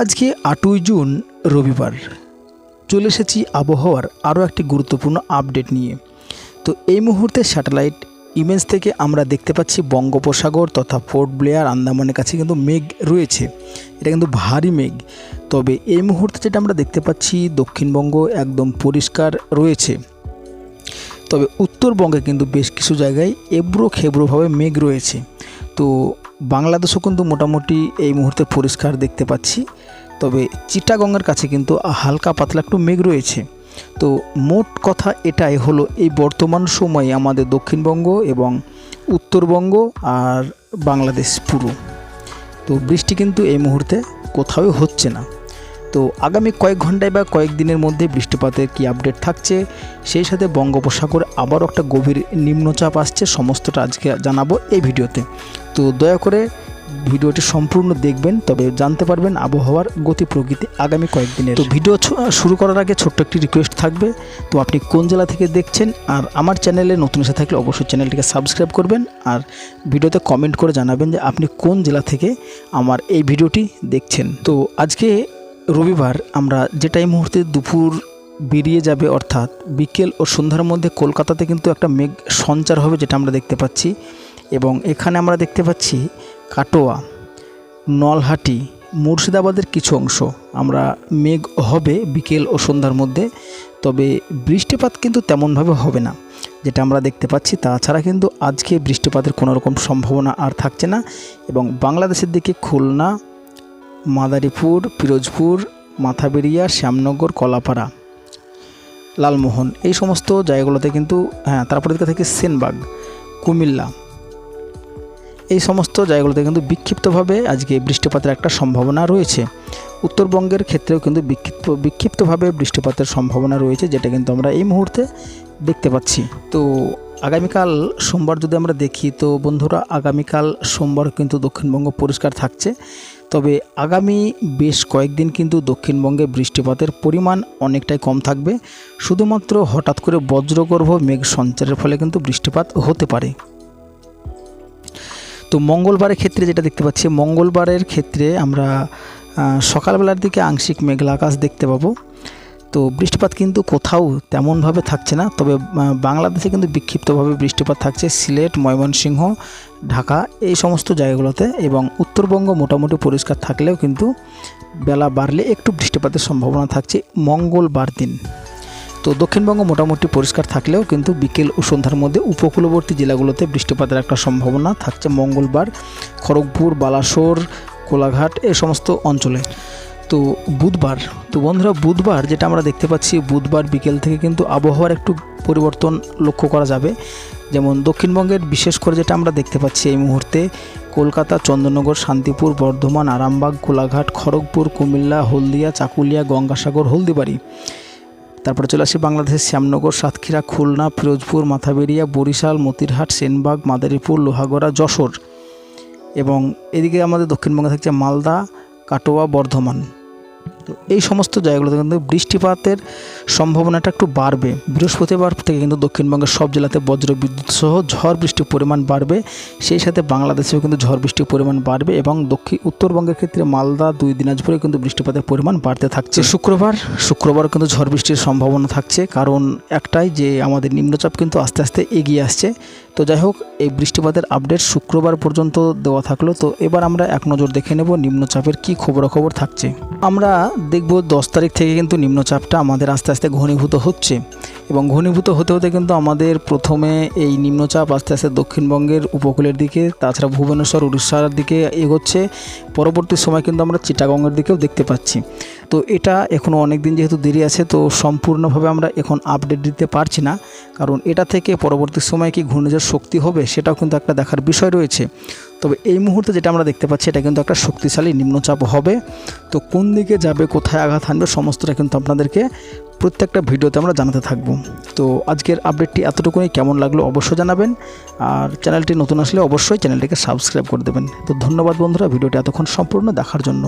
আজকে আটই জুন, রবিবার। চলে এসেছি আবহাওয়ার আরও একটি গুরুত্বপূর্ণ আপডেট নিয়ে। তো এই মুহূর্তে স্যাটেলাইট ইমেজ থেকে আমরা দেখতে পাচ্ছি বঙ্গোপসাগর তথা পোর্ট ব্লেয়ার, আন্দামানের কাছে কিন্তু মেঘ রয়েছে। এটা কিন্তু ভারী মেঘ। তবে এই মুহূর্তে যেটা আমরা দেখতে পাচ্ছি, দক্ষিণবঙ্গ একদম পরিষ্কার রয়েছে। তবে উত্তরবঙ্গে কিন্তু বেশ কিছু জায়গায় এবড়ো খেবড়োভাবে মেঘ রয়েছে। তো বাংলাদেশও কিন্তু মোটামুটি এই মুহূর্তে পরিষ্কার দেখতে পাচ্ছি। তবে চিটাগঙ্গের কাছে কিন্তু হালকা পাতলা একটু মেঘ রয়েছে। তো মোট কথা এটাই হলো, এই বর্তমান সময়ে আমাদের দক্ষিণবঙ্গ এবং উত্তরবঙ্গ আর বাংলাদেশ পুরো। তো বৃষ্টি কিন্তু এই মুহূর্তে কোথাও হচ্ছে না। তো আগামী কয়েক ঘন্টায় বা কয়েক দিনের মধ্যে বৃষ্টিপাতের কি আপডেট থাকছে? সেই সাথে বঙ্গোপসাগরে আবারও একটা গভীর নিম্নচাপ আসছে, সমস্তটা আজকে জানাব এই ভিডিওতে। তো দয়া করে ভিডিওটি সম্পূর্ণ দেখবেন, তবে জানতে পারবেন আবহাওয়ার গতি প্রকৃতি আগামী কয়েকদিনের তো ভিডিও শুরু করার আগে ছোট্ট একটি রিকোয়েস্ট থাকবে, তো আপনি কোন জেলা থেকে দেখছেন আর আমার চ্যানেলে নতুন এসে থাকলে অবশ্যই চ্যানেলটিকে সাবস্ক্রাইব করবেন আর ভিডিওতে কমেন্ট করে জানাবেন যে আপনি কোন জেলা থেকে আমার এই ভিডিওটি দেখছেন। তো আজকে রবিবার আমরা যেটা এই মুহূর্তে দুপুর বেরিয়ে যাবে অর্থাৎ বিকেল ও সন্ধ্যার মধ্যে কলকাতাতে কিন্তু একটা মেঘ সঞ্চার হবে যেটা আমরা দেখতে পাচ্ছি। এবং এখানে আমরা দেখতে পাচ্ছি কাটোয়া, নলহাটি, মুর্শিদাবাদের কিছু অংশ। আমরা মেঘ হবে বিকেল ও সন্ধ্যার মধ্যে, তবে বৃষ্টিপাত কিন্তু তেমনভাবে হবে না, যেটা আমরা দেখতে পাচ্ছি। তাছাড়া কিন্তু আজকে বৃষ্টিপাতের কোনো রকম সম্ভাবনা আর থাকছে না এবং বাংলাদেশের দিকে খুলনা মাদারীপুর, পিরোজপুর, মাথাবেরিয়া, শ্যামনগর, কলাপাড়া, লালমোহন। এই সমস্ত জায়গাগুলোতে কিন্তু হ্যাঁ তারপরে দিকে থেকে সেনবাগ, কুমিল্লা। এই সমস্ত জায়গাগুলোতে কিন্তু বিক্ষিপ্তভাবে আজকে বৃষ্টিপাতের একটা সম্ভাবনা রয়েছে। উত্তরবঙ্গের ক্ষেত্রেও কিন্তু বিক্ষিপ্ত, বিক্ষিপ্তভাবে বৃষ্টিপাতের সম্ভাবনা রয়েছে, যেটা কিন্তু আমরা এই মুহূর্তে দেখতে পাচ্ছি। তো আগামীকাল সোমবার যদি আমরা দেখি, তো বন্ধুরা, আগামীকাল সোমবার কিন্তু দক্ষিণবঙ্গ পরিষ্কার থাকছে। তবে আগামী বেশ কয়েকদিন কিন্তু দক্ষিণবঙ্গে বৃষ্টিপাতের পরিমাণ অনেকটাই কম থাকবে। শুধুমাত্র হঠাৎ করে বজ্রগর্ভ মেঘ সঞ্চারের ফলে কিন্তু বৃষ্টিপাত হতে পারে। তো মঙ্গলবারের ক্ষেত্রে যেটা দেখতে পাচ্ছি, মঙ্গলবারের ক্ষেত্রে আমরা সকালবেলার দিকে আংশিক মেঘলা আকাশ দেখতে পাবো। তো বৃষ্টিপাত কিন্তু কোথাও তেমনভাবে থাকছে না। তবে বাংলাদেশে কিন্তু বিক্ষিপ্তভাবে বৃষ্টিপাত থাকছে। সিলেট, ময়মনসিংহ, ঢাকা এই সমস্ত জায়গাগুলোতে এবং উত্তরবঙ্গ মোটামুটি পরিষ্কার থাকলেও কিন্তু বেলা বাড়লে একটু বৃষ্টিপাতের সম্ভাবনা থাকছে মঙ্গলবার দিন। তো দক্ষিণবঙ্গ মোটামুটি পরিষ্কার থাকলেও কিন্তু বিকেল ও সন্ধ্যার মধ্যে উপকূলবর্তী জেলাগুলোতে বৃষ্টিপাতের একটা সম্ভাবনা থাকছে মঙ্গলবার, খড়গপুর, বালাসোর, কোলাঘাট এই সমস্ত অঞ্চলে। তো বুধবার, তো বন্ধুরা বুধবার যেটা আমরা দেখতে পাচ্ছি, বুধবার বিকেল থেকে কিন্তু আবহাওয়ার একটু পরিবর্তন লক্ষ্য করা যাবে। যেমন দক্ষিণবঙ্গের বিশেষ করে যেটা আমরা দেখতে পাচ্ছি এই মুহূর্তে, কলকাতা, চন্দননগর, শান্তিপুর, বর্ধমান, আরামবাগ কোলাঘাট খড়গপুর, কুমিল্লা, হলদিয়া, চাকুলিয়া, গঙ্গাসাগর, হলদিবাড়ি। তারপরে চলে আসি বাংলাদেশের শ্যামনগর, সাতক্ষীরা, খুলনা, ফিরোজপুর, মাথাবেরিয়া, বরিশাল, মতিরহাট, সেনবাগ, মাদারীপুর, লোহাগড়া, যশোর। এবং এদিকে আমাদের দক্ষিণবঙ্গে থাকছে মালদা, কাটোয়া, বর্ধমান। Thank you. তো এই সমস্ত জায়গাগুলোতে কিন্তু বৃষ্টিপাতের সম্ভাবনাটা একটু বাড়বে। বৃহস্পতিবার থেকে কিন্তু দক্ষিণবঙ্গের সব জেলাতে বজ্র বিদ্যুৎ সহ ঝড় বৃষ্টির পরিমাণ বাড়বে। সেই সাথে বাংলাদেশেও কিন্তু ঝড় বৃষ্টির পরিমাণ বাড়বে এবং দক্ষিণ উত্তরবঙ্গের ক্ষেত্রে মালদা দুই দিনাজপুরে কিন্তু বৃষ্টিপাতের পরিমাণ বাড়তে থাকছে। শুক্রবার? শুক্রবার কিন্তু ঝড় বৃষ্টির সম্ভাবনা থাকছে। কারণ একটাই যে আমাদের নিম্নচাপ কিন্তু আস্তে আস্তে এগিয়ে আসছে। তো যাই হোক এই বৃষ্টিপাতের আপডেট শুক্রবার পর্যন্ত দেওয়া থাকল। তো এবার আমরা এক নজর দেখে নেব নিম্নচাপের কী খবরাখবর থাকছে। আমরা দেখব দশ তারিখ থেকে কিন্তু নিম্নচাপটা আমাদের আস্তে আস্তে ঘনীভূত হচ্ছে। এবং ঘনীভূত হতে হতে কিন্তু আমাদের প্রথমে এই নিম্নচাপ আস্তে আস্তে দক্ষিণবঙ্গের উপকূলের দিকে, তাছাড়া ভুবনেশ্বর, উড়িষ্যার দিকে এগোচ্ছে। পরবর্তী সময় কিন্তু আমরা চিটাগঙ্গের দিকেও দেখতে পাচ্ছি। তো এটা এখনও অনেক দিন যেহেতু দেরি আছে, তো সম্পূর্ণভাবে আমরা এখন আপডেট দিতে পারছি না। কারণ এটা থেকে পরবর্তী সময় কি ঘূর্ণিঝড় শক্তি হবে, সেটাও কিন্তু একটা দেখার বিষয় রয়েছে। তবে এই মুহূর্তে যেটা আমরা দেখতে পাচ্ছি, এটা কিন্তু একটা শক্তিশালী নিম্নচাপ হবে। তো কোন দিকে যাবে, কোথায় আঘাত হানবে, সমস্তটা কিন্তু আপনাদেরকে প্রত্যেকটা ভিডিওতে আমরা জানাতে থাকব। তো আজকের আপডেটটি এতটুকুনি। কেমন লাগল অবশ্যই জানাবেন। আর চ্যানেলটি নতুন আসলে অবশ্যই চ্যানেলটিকে সাবস্ক্রাইব করে দেবেন। তো ধন্যবাদ বন্ধুরা, ভিডিওটি এতক্ষণ সম্পূর্ণ দেখার জন্য।